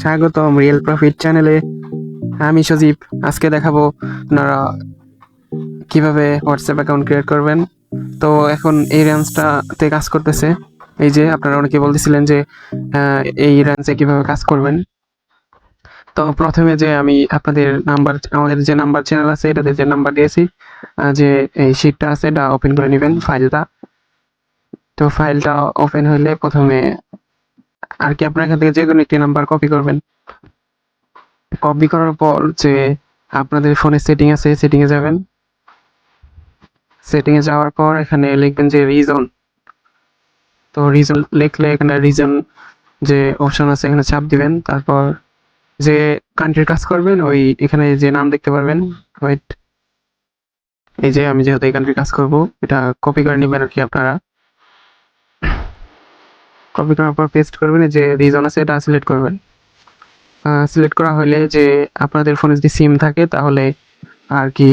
স্বাগতম real profit চ্যানেলে। আমি সজীব, আজকে দেখাবো আপনারা কীভাবে হোয়াটসঅ্যাপ অ্যাকাউন্ট ক্রিয়েট করবেন। তো এখন এই রেঞ্জটাতে কাজ করতেছে। এই যে আপনারা অনেকে বলতেছিলেন যে এই রেঞ্জে কীভাবে কাজ করবেন। তো প্রথমে যে আমি আপনাদের নাম্বার, আমাদের যে নাম্বার চ্যানেল আছে, এটাতে যে নাম্বার দিয়েছি যে এই শিটটা আছে, এটা ওপেন করে নেবেন ফাইলটা তো ফাইলটা ওপেন হলে প্রথমে আর কি আপনার এখান থেকে যে কোনো একটি নাম্বার কপি করবেন। কপি করার পর যে আপনাদের ফোনে সেটিং আছে সেটিং এ যাবেন। সেটিং এ যাওয়ার পর এখানে লিখবেন যে রিজন তো রিজন লিখলে এখানে রিজন যে অপশন আছে, এখানে চাপ দিবেন। তারপর যে কান্ট্রির কাজ করবেন, ওই এখানে যে নাম দেখতে পারবেন ওয়েট এই যে আমি যেহেতু এই কান্ট্রির কাজ করব, এটা কপি করে নেবেন আর কি আপনারা। কপি করার পর পেস্ট করবেন যে রিজন আছে, এটা সিলেক্ট করবেন। সিলেক্ট করা হলে যে আপনাদের ফোনে যদি সিম থাকে, তাহলে আর কি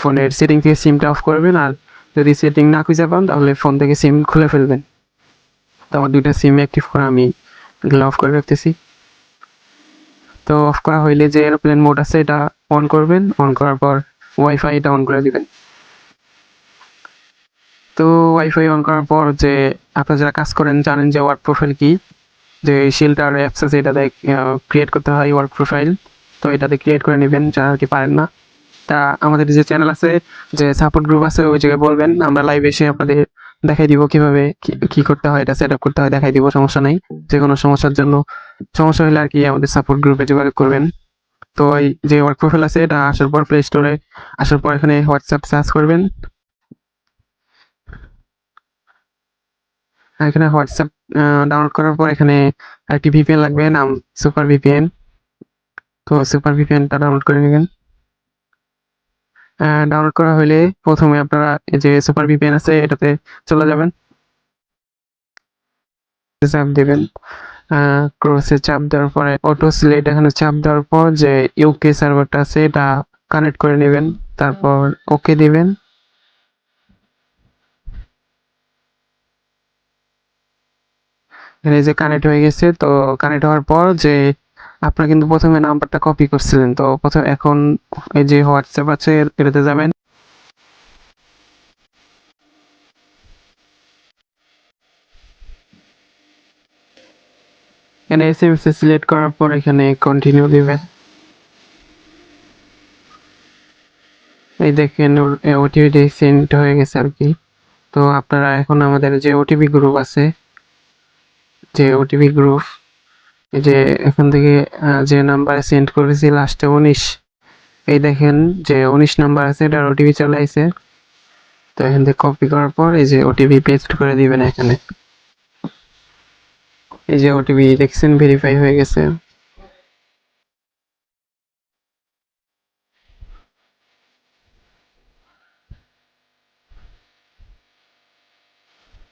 ফোনের সেটিং থেকে সিমটা অফ করবেন, আর যদি সেটিং না খুঁজে পান, তাহলে ফোন থেকে সিম খুলে ফেলবেন। তো আমার দুইটা সিম অ্যাক্টিভ করা আমি এগুলো অফ করে রাখতেছি। তো অফ করা হইলে যে এরোপ্লেন মোড আছে, এটা অন করবেন অন করার পর ওয়াইফাই এটা অন করে দিবেন। তো ওয়াইফাই অন করার পর যে আপনারা যারা কাজ করেন জানেন যে ওয়ার্ক প্রোফাইল কি। যে শিল্টার অ্যাপস আছে এটাতে ক্রিয়েট করতে হয় ওয়ার্ক প্রোফাইল তো এটাতে ক্রিয়েট করে নেবেন, যারা আর কি পারেন না। তা আমাদের যে চ্যানেল আছে, যে সাপোর্ট গ্রুপ আছে, ওই জায়গায় বলবেন, আমরা লাইভ এসে আপনাদের দেখাই দিব কীভাবে কি- করতে হয়, এটা সেট আপ করতে হয়, দেখাই দিব, সমস্যা নাই। যে কোনো সমস্যার জন্য। সমস্যা হলে আর কি আমাদের সাপোর্ট গ্রুপে যোগাযোগ করবেন। তো এই যে ওয়ার্ক প্রোফাইল আছে, এটা আসার পর প্লে স্টোরে আসার পর এখানে হোয়াটসঅ্যাপ সার্চ করবেন। এখানে হোয়াটসঅ্যাপ ডাউনলোড করার পর এখানে একটি ভিপিএন লাগবে, নাম সুপার ভিপিএন তো সুপার ভিপিএনটা ডাউনলোড করে নেবেন। ডাউনলোড করা হলে প্রথমে আপনারা এই যে সুপার ভিপিএন আছে, এটাতে চলে যাবেন। চাপ দেবেন। ক্রসে চাপ দেওয়ার পরে অটো সিলেক্ট এখানে চাপ দেওয়ার পর যে ইউকে সার্ভারটা আছে, এটা কানেক্ট করে নেবেন। তারপর ওকে দিবেন। এখানে যে কানেক্ট হয়ে গেছে, তো কানেক্ট হওয়ার পর যে আপনারা কিন্তু প্রথমে নাম্বারটা কপি করছিলেন। তো প্রথমে এখন এই যে হোয়াটসঅ্যাপ আছে, এটাতে যাবেন। এখানে এস এম এস সিলেক্ট করার পর এখানে কন্টিনিউ দিবেন। এই দেখেন ওটিপি সেন্ড হয়ে গেছে আর কি। তো আপনারা এখন আমাদের যে ওটিপি গ্রুপ আছে যে ওটিপি গ্রুপ এই যে এখান থেকে যে নাম্বারে সেন্ড করেছি লাস্টে উনিশ। এই দেখেন যে উনিশ নাম্বার আছে এটার ওটিপি চলে আইছে। তো এখান থেকে কপি করার পর এই যে ওটিপি পেস্ট করে দিবেন এখানে। এই যে ওটিপি দেখছেন ভেরিফাই হয়ে গেছে।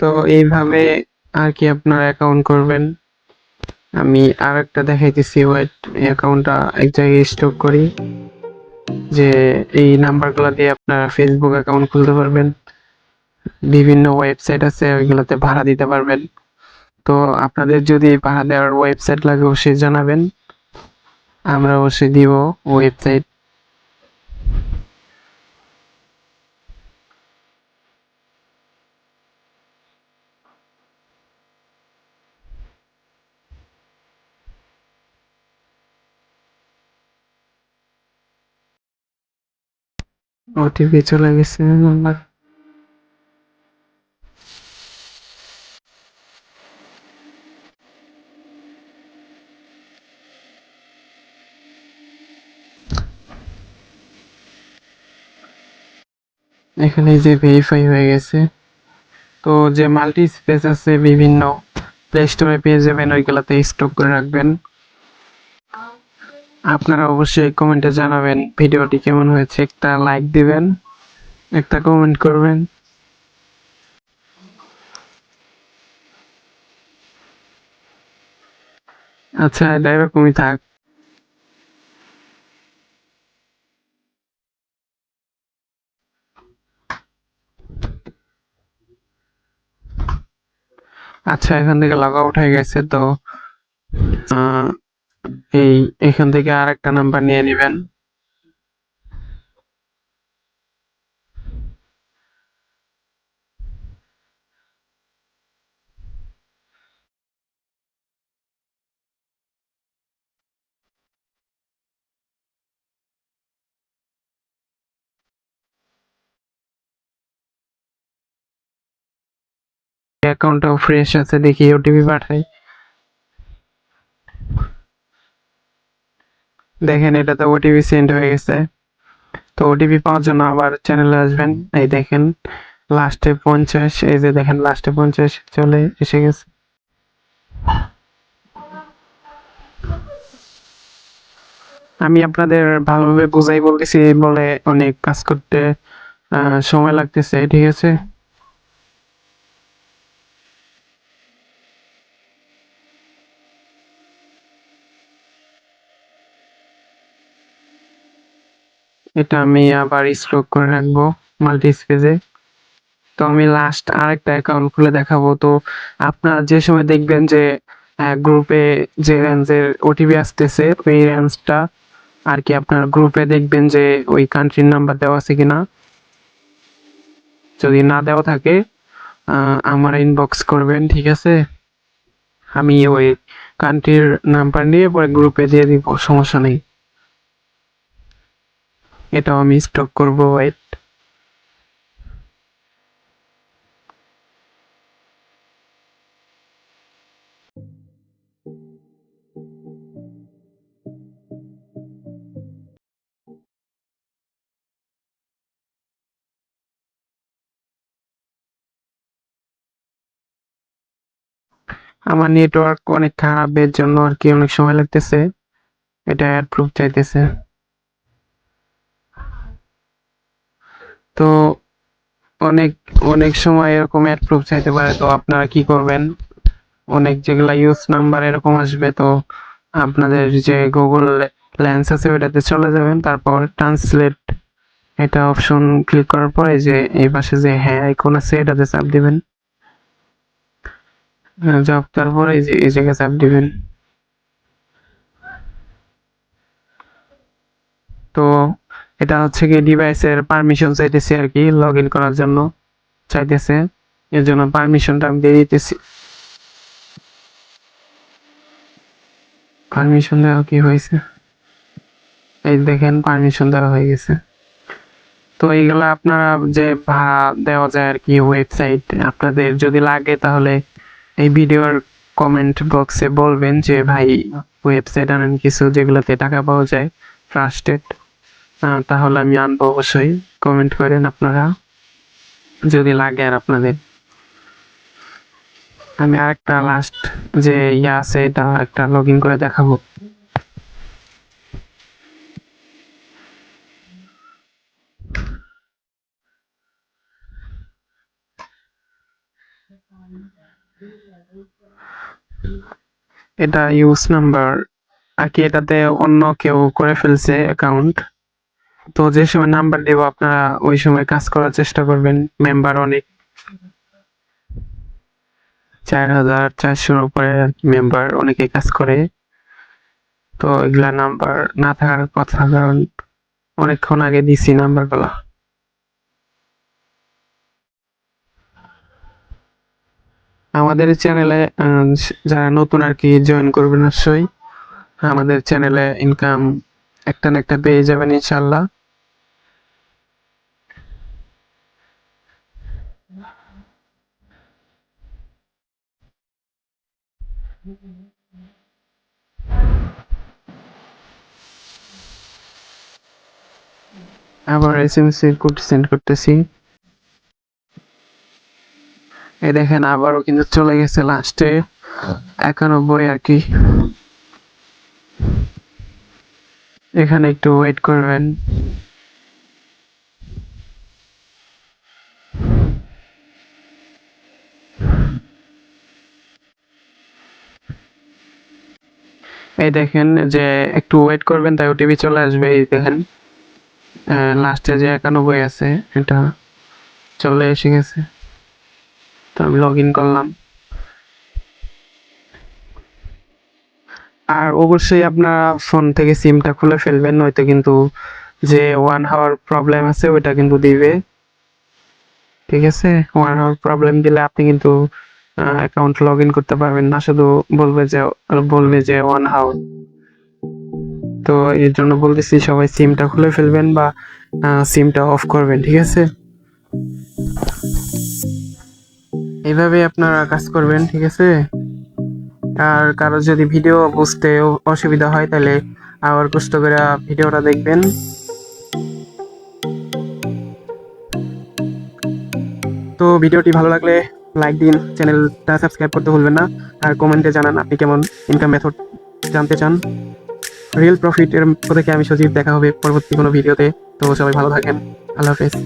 তো এইভাবে আর কি আপনারা অ্যাকাউন্ট করবেন? আমি আর একটা দেখাইতেছি ওয়েট অ্যাকাউন্টটা এক জায়গায় স্টক করি, যে এই নাম্বারগুলো দিয়ে আপনারা ফেসবুক অ্যাকাউন্ট খুলতে পারবেন। বিভিন্ন ওয়েবসাইট আছে, ওইগুলোতে ভাড়া দিতে পারবেন। তো আপনাদের যদি ভাড়া দেওয়ার ওয়েবসাইট লাগে, অবশ্যই জানাবেন। আমরা অবশ্যই দিব ওয়েবসাইট ওটিপি চলে গেছে নাম্বার এখানে যে ভেরিফাই হয়ে গেছে, তো যে মাল্টি স্পেস আছে বিভিন্ন প্লে স্টোরে পেয়ে যাবেন, ওইগুলোতে স্টক করে রাখবেন। আপনারা অবশ্যই কমেন্টে জানাবেন ভিডিওটি কেমন হয়েছে। একটা লাইক দিবেন, একটা কমেন্ট করবেন। আচ্ছা এটা এরকমই থাক। আচ্ছা এখান থেকে লগ হয়ে গেছে তো এই এখান থেকে আর একটা নাম্বার নিয়ে নেবেন। অ্যাকাউন্টটাও ফ্রেশ আছে দেখি ওটিপি পাঠাই দেখেন এটাতে ওটিপি সেন্ড হয়ে গেছে। তো ওটিপি পাওয়ার জন্য আবার চ্যানেলে আসবেন। এই দেখেন লাস্টে পঞ্চাশ, এই যে দেখেন লাস্টে পঞ্চাশ চলে এসে গেছে। আমি আপনাদের ভালোভাবে বুঝাই বলতেছি বলে অনেক কাজ করতে সময় লাগতেছে, ঠিক আছে? এটা আমি আবার স্ট্রোক করে রাখব মাল্টি স্পেসে তো আমি লাস্ট আরেকটা অ্যাকাউন্ট খুলে দেখাবো। তো আপনারা যে সময় দেখবেন যে গ্রুপে যে রেঞ্জের ওটিপি আসতেছে, ওই রেঞ্জটা আর কি আপনার গ্রুপে দেখবেন যে ওই কান্ট্রির নাম্বার দেওয়া আছে কিনা। যদি না দেওয়া থাকে আমার ইনবক্স করবেন, ঠিক আছে? আমি ওই কান্ট্রির নাম্বার নিয়ে পরে গ্রুপে দিয়ে দিব, সমস্যা নেই। এটাও আমি স্টক করব ওয়েট আমার নেটওয়ার্ক অনেক খারাপের জন্য আর কি অনেক সময় লাগতেছে। এটা অ্যাড প্রুফ চাইতেছে। তো অনেক অনেক সময় এরকম অ্যাড প্রুফ চাইতে পারে, তো আপনারা কি করবেন? অনেক যেগুলা ইউজ নাম্বার এরকম আসবে, তো আপনাদের যে গুগল লেন্স আছে, ওইটাতে চলে যাবেন। তারপর ট্রান্সলেট এটা অপশন ক্লিক করার পরে যে এই পাশে যে হ্যাঁ আইকন আছে, এটাতে চাপ দিবেন। চাপ তারপরে এই যে, এই জায়গায় চাপ দিবেন। তো এটা হচ্ছে কি ডিভাইসের পারমিশন চাইতেছে আর কি লগ ইন করার জন্য। চাইতেছে। এর জন্য পারমিশনটা আমি দিয়ে দিতেছি। পারমিশন দেওয়া কি হয়েছে? এই দেখেন পারমিশন দেওয়া হয়ে গেছে। তো এইগুলা আপনারা যে ভাড়া দেওয়া যায় আর কি ওয়েবসাইট আপনাদের যদি লাগে তাহলে এই ভিডিওর কমেন্ট বক্সে বলবেন যে, ভাই ওয়েবসাইট আনেন কিছু যেগুলোতে টাকা পাওয়া যায় ট্রাস্টেড তাহলে আমি আনব অবশ্যই। কমেন্ট করেন আপনারা। যদি লাগে আর আপনাদের। আমি আরেকটা লাস্ট যে ইয়া আছে, এটা একটা লগ ইন করে দেখাবো। এটা ইউজ নাম্বার আর কি এটাতে অন্য কেউ করে ফেলছে অ্যাকাউন্ট তো যে সময় নাম্বার দেবো, আপনারা ওই সময় কাজ করার চেষ্টা করবেন। মেম্বার অনেক। চার হাজার চারশোর উপরে মেম্বার অনেকে কাজ করে। তো এগুলা নাম্বার না থাকার কথা, কারণ অনেকক্ষণ আগে দিছি নাম্বারগুলো আমাদের চ্যানেলে যারা নতুন আর কি জয়েন করবেন অবশ্যই, আমাদের চ্যানেলে ইনকাম একটা না একটা পেয়ে যাবেন ইনশাল্লাহ আবার এসএমএস এর কোড সেন্ড করতেছি। এই দেখেন, আবারও কিন্তু চলে গেছে লাস্টে একানব্বই আর কি। এখানে একটু ওয়েট করবেন। এই দেখেন যে একটু ওয়েট করবেন, তাই ওটিপি চলে আসবে, এই দেখেন। লাস্টে যে একানব্বই আছে, এটা চলে এসে গেছে। তো আমি লগ ইন করলাম। আর অবশ্যই আপনার ফোন থেকে সিমটা খুলে ফেলবেন, নয়তো কিন্তু যে ওয়ান হাওয়ার প্রবলেম আছে, ওইটা কিন্তু দিবে। ঠিক আছে? ওয়ান হাওয়ার প্রবলেম দিলে আপনি কিন্তু অ্যাকাউন্ট লগ ইন করতে পারবেন না। শুধু বলবে যে বলবে যে ওয়ান হাওয়ার তো এর জন্য বলতেছি, সবাই সিমটা খুলে ফেলবেন বা সিমটা অফ করবেন, ঠিক আছে? এইভাবে আপনারা কাজ করবেন, ঠিক আছে? আর কারও যদি ভিডিও বুঝতে অসুবিধা হয়, তাহলে আবার কষ্ট করে ভিডিওটা দেখবেন। তো ভিডিওটি ভালো লাগলে লাইক দিন চ্যানেলটা সাবস্ক্রাইব করতে ভুলবেন না। আর কমেন্টে জানান আপনি কেমন ইনকাম মেথড জানতে চান। রিয়েল প্রফিট এর থেকে আমি সজীব, দেখা হবে পরবর্তী কোনো ভিডিওতে তো সবাই ভালো থাকেন। আল্লাহ হাফেজ।